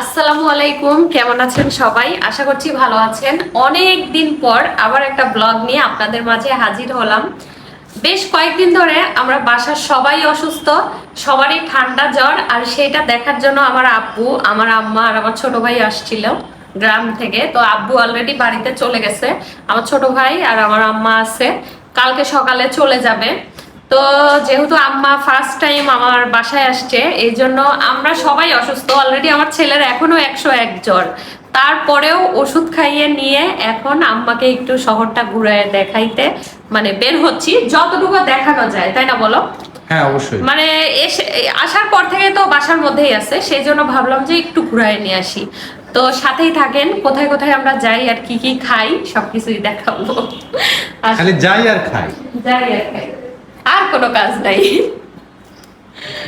আসসালামু আলাইকুম, কেমন আছেন সবাই? আশা করছি ভালো আছেন। অনেক দিন পর আবার একটা ব্লগ নিয়ে আপনাদের মাঝে হাজির হলাম। বেশ কয়েকদিন ধরে আমরা বাসার সবাই অসুস্থ, সবারই ঠান্ডা জ্বর, আর সেটা দেখার জন্য আমার আব্বু, আমার আম্মা আর আমার ছোট ভাই আসছিল গ্রাম থেকে। তো আব্বু অলরেডি বাড়িতে চলে গেছে, আমার ছোট ভাই আর আমার আম্মা আছে। কালকে সকালে চলে যাবে। তো যেহেতু আম্মা ফার্স্ট টাইম আমার বাসায় আসছে এই জন্য আমরা সবাই অসুস্থ। অলরেডি আমার ছেলের এখনও একশো এক জ্বর। তারপরেও ওষুধ খাইয়ে নিয়ে এখন আম্মাকে একটু শহরটা ঘুরে দেখাইতে মানে বের হচ্ছি। যতটুকু দেখানো যায় তাই না বলো? হ্যাঁ অবশ্যই। মানে এসে আসার পর থেকে তো বাসার মধ্যেই আছে সেই জন্য ভাবলাম যে একটু ঘুরায় নিয়ে আসি। তো সাথেই থাকেন কোথায় কোথায় আমরা যাই আর কি কি খাই সবকিছুই দেখাবো। খালি যাই আর খাই। যাই আর খাই। কোনো কাজ নাই।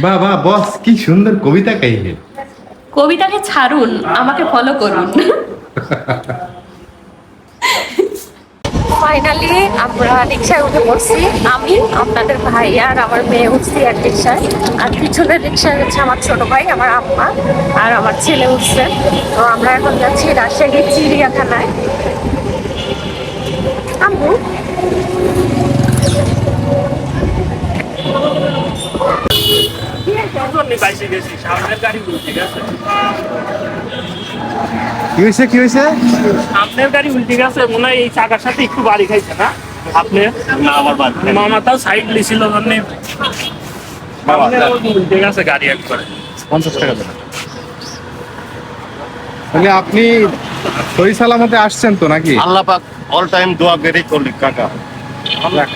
বাহ বাহ বস কি সুন্দর কবিতা কাইলে কবিতাকে ছাড়ুন আমাকে ফলো করুন। ফাইনালি আমরা রিক্সায় উঠে পড়ছি। আমি আপনাদের ভাই আর আমার মেয়ে উঠছি এক রিক্সায় আর পিছনের রিক্সায় হচ্ছে আমার ছোট ভাই আমার আম্মা আর আমার ছেলে উঠছে। তো আমরা এখন যাচ্ছি রাজশাহী চিড়িয়াখানায় আম্মু জন্যই বাইসে গেছি সামনের গাড়িগুলো ঠিক আছে? কি হয়েছে কি হয়েছে? সামনের গাড়ি উল্টে গেছে মনে হয় এই চাকার সাথে একটু বাড়ি খাইছে না? আপনি? না আমার বাদ মামা সাইড লিছিল জন্য উল্টে গেছে গাড়ি একবারে। পঞ্চাশ টাকা তাহলে আপনি সহি সালামতে আসছেন তো নাকি? আল্লাহ পাক অল টাইম দোয়া করে করলি কাকা।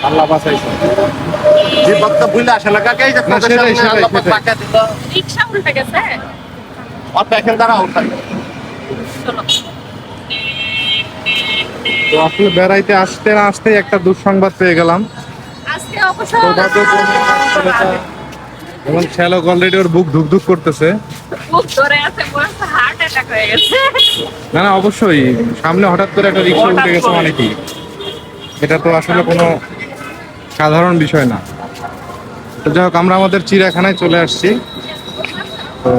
আল্লাহ বাঁচাইছে। যে বক্তা ভুলে আসে না কাকা এই যে না, সামনে আল্লাহ পাক সেটাই। দিল। রিক্সা উল্টে গেছে? আর দেখেন তারা ওঠাই তো আসলে বেড়াইতে আসতে না আসতেই একটা দুঃসংবাদ পেয়ে গেলাম। আজকে অবশ্য এবং শ্যালক অলরেডি ওর বুক ধুক ধুক করতেছে। খুব ধরে আছে মনে হার্ট অ্যাটাক হয়ে গেছে। না না অবশ্যই। সামনে হঠাৎ করে একটা রিক্সা উঠে গেছে করে। এটা তো আসলে কোনো সাধারণ বিষয় না। তো যাই হোক, আমরা আমাদের চিড়িয়াখানায় চলে আসছি। তো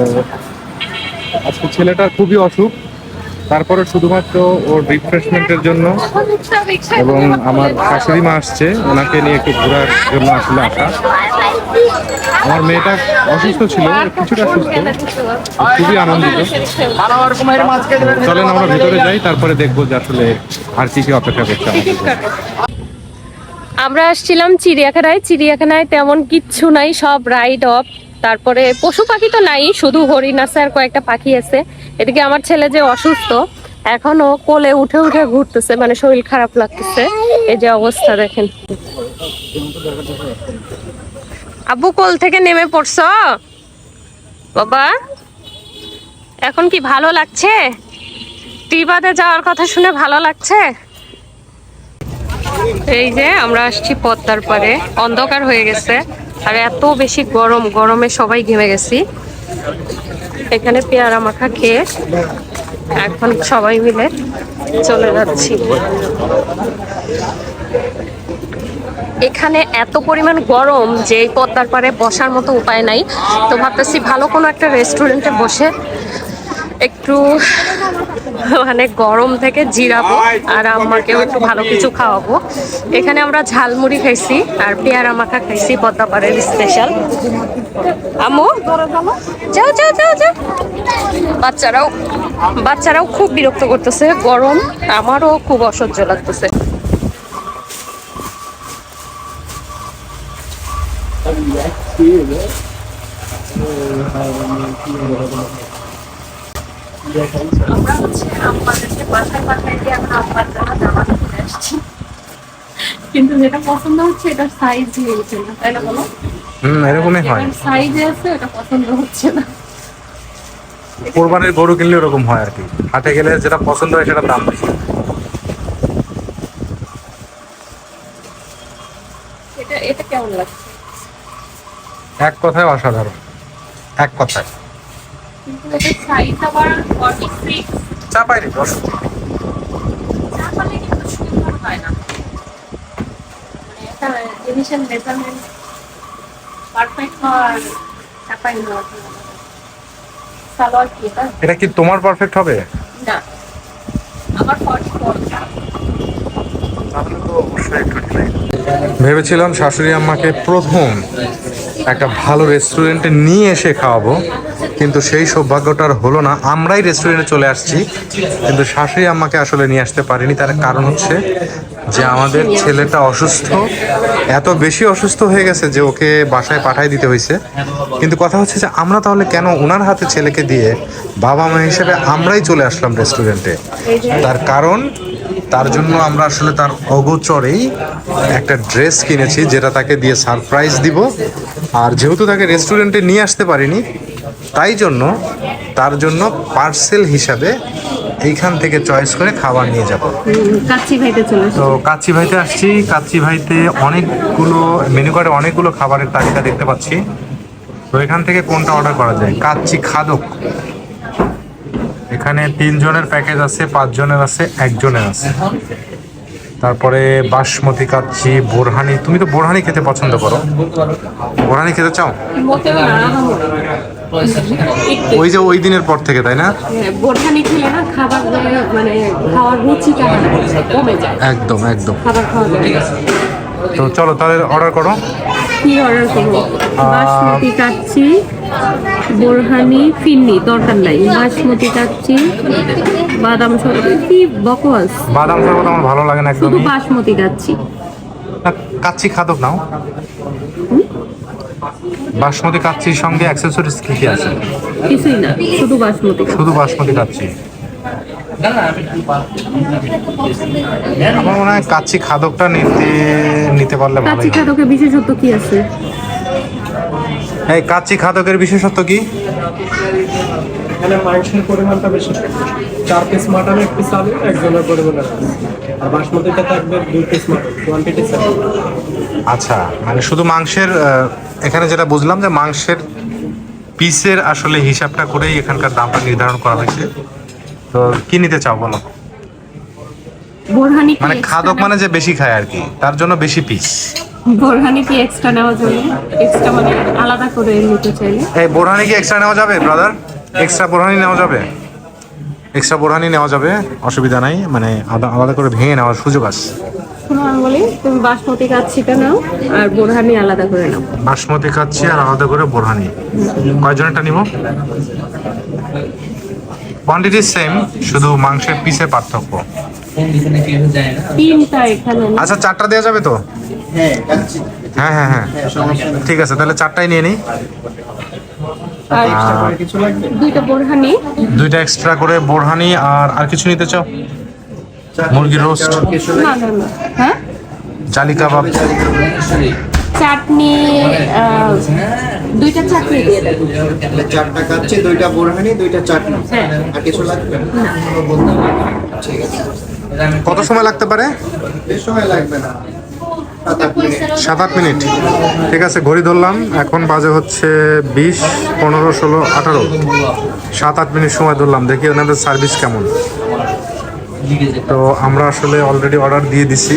আজকে ছেলেটার খুবই অসুখ। তারপরে শুধুমাত্র ওর রিফ্রেশমেন্টের জন্য এবং আমার শাশুড়ি মা আসছে। ওনাকে নিয়ে একটু ঘোরার জন্য আসলে আসা। আমার মেয়েটা অসুস্থ ছিল কিছুটা সুস্থ খুবই আনন্দিত। চলেন আমরা ভিতরে যাই তারপরে দেখব যে আসলে আর কি কি অপেক্ষা করছে আমরা আসছিলাম চিড়িয়াখানায় চিড়িয়াখানায় তেমন কিচ্ছু নাই সব রাইড অফ তারপরে পশু পাখি তো নাই শুধু হরিণ আছে আর কয়েকটা পাখি আছে। এদিকে আমার ছেলে যে অসুস্থ এখনও কোলে উঠে উঠে ঘুরতেছে মানে শরীর খারাপ লাগতেছে। এই যে অবস্থা দেখেন। আব্বু কোল থেকে নেমে পড়ছো? বাবা, এখন কি ভালো লাগছে? টিবাতে যাওয়ার কথা শুনে ভালো লাগছে? এই যে, আমরা আসছি পদ্মার পারে অন্ধকার হয়ে গেছে, আর এত বেশি গরম, গরমে সবাই ঘেমে গেছি। এখানে পেয়ারা মাখা খেয়ে এখন সবাই মিলে চলে যাচ্ছি। এখানে এত পরিমাণ গরম যে এই পদ্মার পারে বসার মতো উপায় নাই। তো ভাবতেছি ভালো কোনো একটা রেস্টুরেন্টে বসে একটু মানে গরম থেকে জিরাবো আর আম্মাকেও একটু ভালো কিছু খাওয়াবো। এখানে আমরা ঝালমুড়ি খাইছি আর পেয়ারা মাখা খাইছি পদ্মাপাড়ের স্পেশাল আমু যাও যাও যাও যাও। বাচ্চারাও বাচ্চারাও খুব বিরক্ত করতেছে, গরম। আমারও খুব অসহ্য লাগতেছে। আমরা হচ্ছে আম্মাদেরকে বাসায় পাঠাই দিয়ে আমরা আম্মার জন্য জামা কিনে আসছি। কিন্তু যেটা পছন্দ হচ্ছে এটা সাইজ মিলছে না তাই না বলো? হুম এরকমই হয়। সাইজে আছে এটা পছন্দ হচ্ছে না। কোরবানির গরু কিনলে ওরকম হয় আর কি। হাটে গেলে যেটা পছন্দ হয় সেটা দাম বেশি। এটা এটা কেমন লাগছে? এক কথায় অসাধারণ। এক কথায়। এটা কি তোমার পারফেক্ট হবে? না আমার ভেবেছিলাম শাশুড়ি আম্মাকে প্রথম। একটা ভালো রেস্টুরেন্টে নিয়ে এসে খাওয়াবো। কিন্তু সেই সৌভাগ্যটা আর হলো না। আমরাই রেস্টুরেন্টে চলে আসছি। কিন্তু শাশুড়ি আমাকে আসলে নিয়ে আসতে পারিনি। তার কারণ হচ্ছে যে আমাদের ছেলেটা অসুস্থ। এত বেশি অসুস্থ হয়ে গেছে যে ওকে বাসায় পাঠাই দিতে হয়েছে। কিন্তু কথা হচ্ছে যে আমরা তাহলে কেন ওনার হাতে ছেলেকে দিয়ে বাবা মা হিসেবে আমরাই চলে আসলাম রেস্টুরেন্টে তার কারণ তার জন্য আমরা আসলে তার অগোচরেই একটা ড্রেস কিনেছি যেটা তাকে দিয়ে সারপ্রাইজ দিব। আর যেহেতু তাকে রেস্টুরেন্টে নিয়ে আসতে পারিনি তাই জন্য তার জন্য পার্সেল হিসাবে এইখান থেকে চয়েস করে খাবার নিয়ে যাব। তো কাচ্চি ভাইতে আসছি। কাচ্চি ভাইতে অনেকগুলো মেনু কার্ডে অনেকগুলো খাবারের তালিকা দেখতে পাচ্ছি। তো এখান থেকে কোনটা অর্ডার করা যায়? কাচ্চি খাদক। এখানে তিনজনের প্যাকেজ আছে পাঁচজনের আছে একজনের আছে। তারপরে বাসমতি কাচ্ছি বোরহানি। তুমি তো বোরহানি খেতে পছন্দ করো। বোরহানি খেতে চাও? ওই যে ওই দিনের পর থেকে তাই না? বোরহানি খেলে না খাবার মানে খাওয়ার রুচিটা কমে যায়। একদম একদম। খাবার খাওয়া তো চলো তাহলে অর্ডার করো। কি অর্ডার করব? বাসমতি কাচ্চি বোরহানি ফিন্নি দরকার নাই। বাসমতি কাচ্চি বাদাম সরবত কি বকওয়াস বাদাম শরবত আমার ভালো লাগে না শুধু বাসমতি কাচ্চি। কাচ্চি খাদক নাও। বাসমতি কাচ্চির সঙ্গে অ্যাক্সেসরিজ কি কি আছে? কিছুই না শুধু বাসমতি শুধু বাসমতি কাচ্চি। আমার মনে হয় কাচ্চি খাদকটা নিতে নিতে পারলে ভালোই কাচ্চি। খাদকের বিশেষত্ব কি আছে? এই কাচ্চি খাদকের বিশেষত্ব কি? এখানে মাংসের পরিমাণটা বেশি চার পিস মাটন এক পিস আলু একজনের পরিমাণ আর বাসমতিটা থাকবে দুই পিস মাটন কোয়ান্টিটি আচ্ছা মানে শুধু মাংসের এখানে যেটা বুঝলাম যে মাংসের পিসের আসলে হিসাবটা করেই এখানকার দামটা নির্ধারণ করা হয়েছে। তো কি নিতে চাও বলো? মানে খাদক মানে যে বেশি খায় আর কি তার জন্য বেশি পিস বোরহানি কি এক্সট্রা নেওয়ার জন্য এক্সট্রা মানে আলাদা করে নিতে চাইলে? এই বোরহানি কি এক্সট্রা নেওয়া যাবে ব্রাদার এক্সট্রা বোরহানি নেওয়া যাবে? এক্সট্রা বোরহানি নেওয়া যাবে অসুবিধা নাই মানে আলাদা করে ভেঙে নেওয়ার সুযোগ আছে। আমি বলি তুমি বাসমতি কাচ্ছিটা নাও আর বোরহানি আলাদা করে নাও। বাসমতি খাচ্ছি আর আলাদা করে বোরহানি। কয়জনেরটা নিব? কোয়ান্টিটি সেম শুধু মাংসের পিসে পার্থক্য। আচ্ছা চারটা দেওয়া যাবে তো? হ্যাঁ হ্যাঁ হ্যাঁ ঠিক আছে তাহলে চারটাই নিয়ে নিই। আর কিছু লাগবে? দুইটা বোরহানি। দুইটা এক্সট্রা করে বোরহানি আর আর কিছু নিতে চাও? মুরগির রোস্ট না না হ্যাঁ? জালি কাবাব? চাটনি দুইটা চাটনি দিয়ে তাহলে চারটা কাচ্চি দুইটা বোরহানি দুইটা চাটনি। হ্যাঁ। আর কিছু লাগবে? ঠিক আছে। কত সময় লাগতে পারে? সময় লাগবে না। সাত আট মিনিট। ঠিক আছে ঘড়ি ধরলাম। এখন বাজে হচ্ছে বিশ পনেরো ষোলো আঠারো। সাত আট মিনিট সময় ধরলাম। দেখি ওনাদের সার্ভিস কেমন। তো আমরা আসলে অলরেডি অর্ডার দিয়ে দিছি।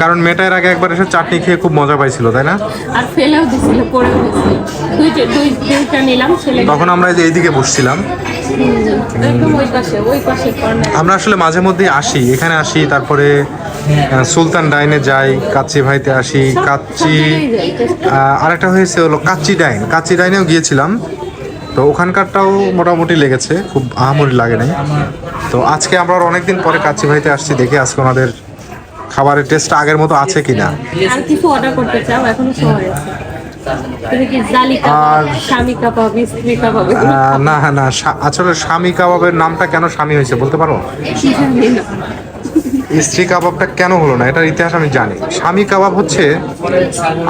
কারণ মেয়েটা এর আগে একবার এসে চাটনি খেয়ে খুব মজা পাইছিল তাই না? আর ফেলেও দিছিল করেও দিছিল। দুইটা নিলাম তখন আমরা এইদিকে বসছিলাম। আমরা আসলে মাঝে মধ্যেই আসি এখানে আসি তারপরে সুলতান ডাইনে যাই কাচ্চি ভাইতে আসি কাচ্চি আরেকটা হয়েছে হলো কাচ্চি ডাইন কাচ্চি ডাইনেও গিয়েছিলাম তো ওখানকারটাও মোটামুটি লেগেছে খুব আহামরি লাগে নাই। তো আজকে আমরা অনেকদিন পরে কাচ্চি ভাইতে আসছি দেখি আজকে ওনাদের খাবারের টেস্ট আগের মতো আছে কিনা। আর কিছু অর্ডার করতে চাও এখনও সময় আছে। না না আসলে স্বামী কাবাবের নামটা কেন স্বামী হয়েছে বলতে পারো? স্ত্রী কাবাবটা কেন হলো না? এটার ইতিহাস আমি জানি। স্বামী কাবাব হচ্ছে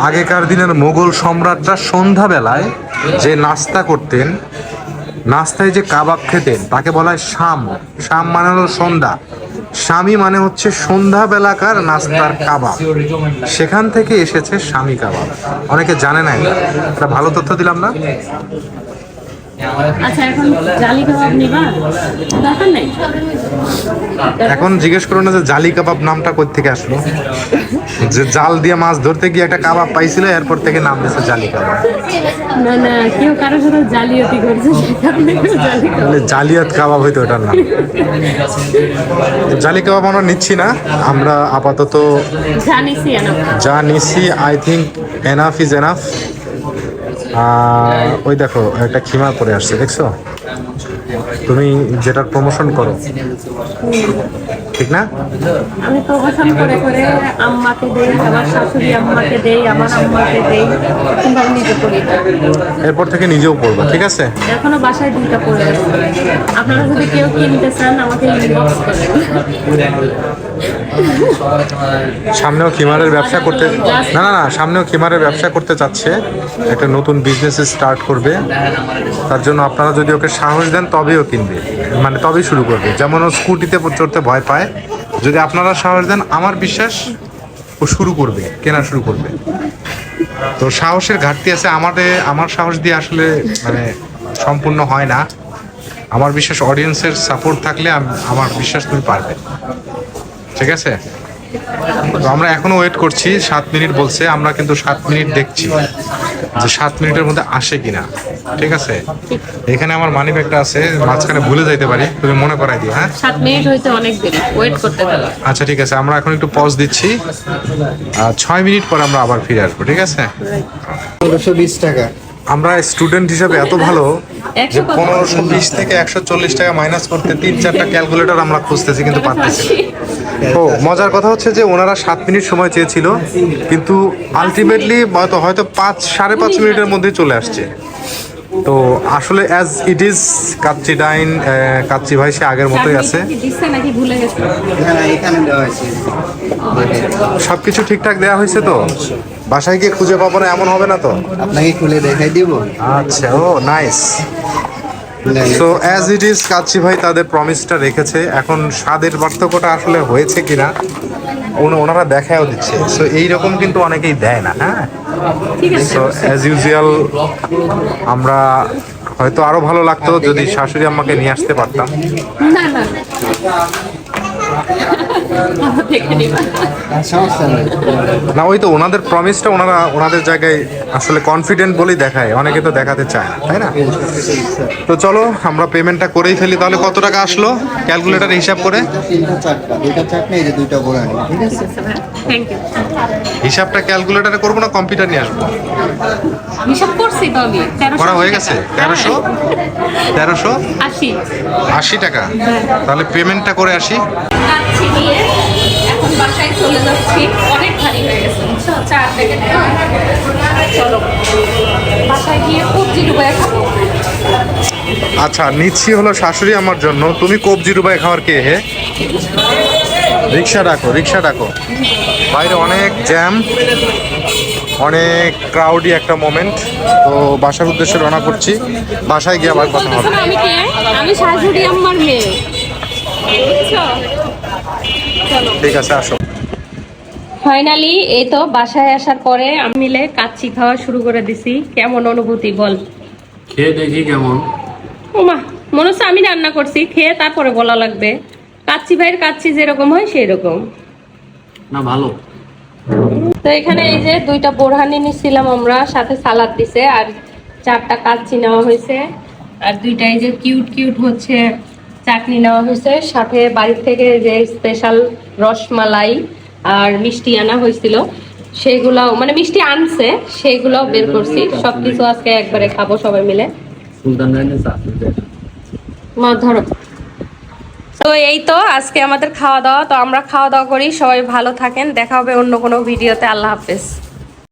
আগেকার দিনের মোগল সম্রাটরা সন্ধ্যাবেলায় যে নাস্তা করতেন নাস্তায় যে কাবাব খেতেন তাকে বলা হয় শাম। শাম মানে হলো সন্ধ্যা। স্বামী মানে হচ্ছে সন্ধ্যা বেলাকার নাস্তার কাবাব। সেখান থেকে এসেছে স্বামী কাবাব। অনেকে জানে না এটা। ভালো তথ্য দিলাম না? আচ্ছা এখন জালি কাবাব নিবা? দরকার নাই? এখন জিজ্ঞেস করো না যে জালি কাবাব নামটা কোথা থেকে আসলো? যে জাল দিয়ে মাছ ধরতে গিয়ে একটা কাবাব পাইছিল এরপর থেকে নাম দিয়েছে জালি কাবাব। না না কেউ কারোর সাথে জালিয়াতি করছে জালিয়াত কাবাব হইতো ওটার নাম। জালি কাবাব আমরা নিচ্ছি না আমরা আপাতত যা নিচ্ছি I think enough is enough ওই দেখো একটা খিমা পরে আসছে দেখছ? তুমি যেটার প্রমোশন করো। ঠিক না? আমি প্রমোশন করে করে আম্মাকে দেই আমার শাশুড়ি আম্মাকে দেই আমার আম্মাকে দেই কিংবা নিজে করি এরপর থেকে নিজেও পড়বা ঠিক আছে? এখনও বাসায় দুইটা পড়ে আছে। আপনারা যদি কেউ কিনতে চান আমাকে ইনবক্স করেন সামনেও খিমারের ব্যবসা করতে না না না, সামনেও খিমারের ব্যবসা করতে চাচ্ছে। একটা নতুন বিজনেস স্টার্ট করবে। তার জন্য আপনারা যদি ওকে সাহস দেন, তবেই ও কিনবে। মানে তবেই শুরু করবে। যেমন ও স্কুটিতে চড়তে ভয় পায়। যদি আপনারা সাহস দেন, আমার বিশ্বাস ও শুরু করবে, কেনা শুরু করবে। তো সাহসের ঘাটতি আছে। আমাদের আমার সাহস দিয়ে আসলে মানে সম্পূর্ণ হয় না। আমার বিশ্বাস অডিয়েন্সের সাপোর্ট থাকলে আমার বিশ্বাস তুমি পারবে। ঠিক আছে? তো আমরা এখনও ওয়েট করছি সাত মিনিট বলছে আমরা কিন্তু সাত মিনিট দেখছি যে সাত মিনিটের মধ্যে আসে কিনা ঠিক আছে? এখানে আমার মানি ব্যাগটা আছে মাঝখানে ভুলে যাইতে পারি তুমি মনে করাই দিও হ্যাঁ? সাত মিনিট হইতে অনেক দেরি ওয়েট করতে হবে। আচ্ছা ঠিক আছে আমরা এখন একটু পজ দিচ্ছি আর ছয় মিনিট পর আমরা আবার ফিরে আসব ঠিক আছে? বিশ টাকা। আমরা স্টুডেন্ট হিসাবে এত ভালো যে পনেরোশো বিশ থেকে একশো চল্লিশ টাকা মাইনাস করতে তিন চারটা ক্যালকুলেটর আমরা খুঁজতেছি কিন্তু পারতেছি। ও মজার কথা হচ্ছে যে ওনারা সাত মিনিট সময় চেয়েছিল কিন্তু আলটিমেটলি হয়তো হয়তো পাঁচ সাড়ে পাঁচ মিনিটের মধ্যে চলে আসছে তো আসলে as it is Kacchi dine Kacchi Bhai সে আগের মতোই আছে। কি দিচ্ছে নাকি ভুলে গেছে? এখানে দেওয়া হয়েছে। সব কিছু ঠিকঠাক দেওয়া হয়েছে তো? বাসায় গিয়ে খুঁজে পাবো না এমন হবে না তো? আপনাকে খুলে দেখাই দিব। আচ্ছা ও nice so as it is Kacchi Bhai তাদের প্রমিসটা রেখেছে। এখন স্বাদের পার্থক্যটা আসলে হয়েছে কিনা ওন- ওনারা দেখাও দিচ্ছে। সো এইরকম কিন্তু অনেকেই দেয় না হ্যাঁ? সো অ্যাজ ইউজুয়াল আমরা হয়তো আরও ভালো লাগতো যদি শাশুড়ি আমাকে নিয়ে আসতে পারতাম। না না। না ওই তো ওনাদের প্রমিসটা ওনারা ওনাদের জায়গায় আসলে কনফিডেন্ট বলেই দেখায়। অনেকে তো দেখাতে চায় না তাই না? তো চলো আমরা পেমেন্টটা করেই ফেলি। তাহলে কত টাকা আসলো? ক্যালকুলেটার হিসাব করে। হিসাবটা ক্যালকুলেটারে করব না কম্পিউটার নিয়ে আসব? হিসাব করছি তো আমি। করা হয়ে গেছে? তেরোশো? তেরোশো? আশি। আশি টাকা? তাহলে পেমেন্টটা করে আসি। কাচ্ছি নিয়ে এখন বাসায় চলে যাচ্ছি। অনেক ভারী হয়ে গেছে বুঝছ? চার প্যাকেট চলো বাসায় গিয়ে কবজি ডুবাই খাব। আচ্ছা নিচ্ছি হলো শাশুড়ি আমার জন্য। তুমি কবজি ডুবাই খাওয়ার কে হে? রিক্সা ডাকো রিক্সা ডাকো। বাইরে অনেক জ্যাম অনেক ক্রাউডি একটা মোমেন্ট তো বাসার উদ্দেশ্যে রওনা করছি। বাসায় গিয়ে আবার কথা হবে। আমি কে? আমি শাশুড়ি আম্মার মেয়ে। ঠিক আছে আসো। ফাইনালি এই তো বাসায় আসার পরে আমি মিলে কাচ্চি খাওয়া শুরু করে দিছি। কেমন অনুভূতি বল? খেয়ে দেখি কেমন। ওমা মনে হচ্ছে আমি রান্না করছি। খেয়ে তারপরে বলা লাগবে। কাচ্চি ভাইয়ের কাচ্চি যেরকম হয় সেই রকম না ভালো। তো এখানে এই যে দুইটা বোরহানি নিছিলাম আমরা সাথে সালাদ দিছে আর চারটা কাচ্চি নেওয়া হয়েছে। আর দুইটা এই যে কিউট কিউট হচ্ছে। চাটনি নেওয়া হয়েছে। সাথে বাড়ির থেকে যে স্পেশাল রসমালাই আর মিষ্টি আনা হয়েছিল সেইগুলাও মানে মিষ্টি আনছে সেইগুলাও বের করছি। সবকিছু আজকে একবারে খাব সবাই মিলে। মা ধরো। তো এই তো আজকে আমাদের খাওয়া দাওয়া। তো আমরা খাওয়া দাওয়া করি। সবাই ভালো থাকেন। দেখা হবে অন্য কোনো ভিডিওতে। আল্লাহ হাফেজ।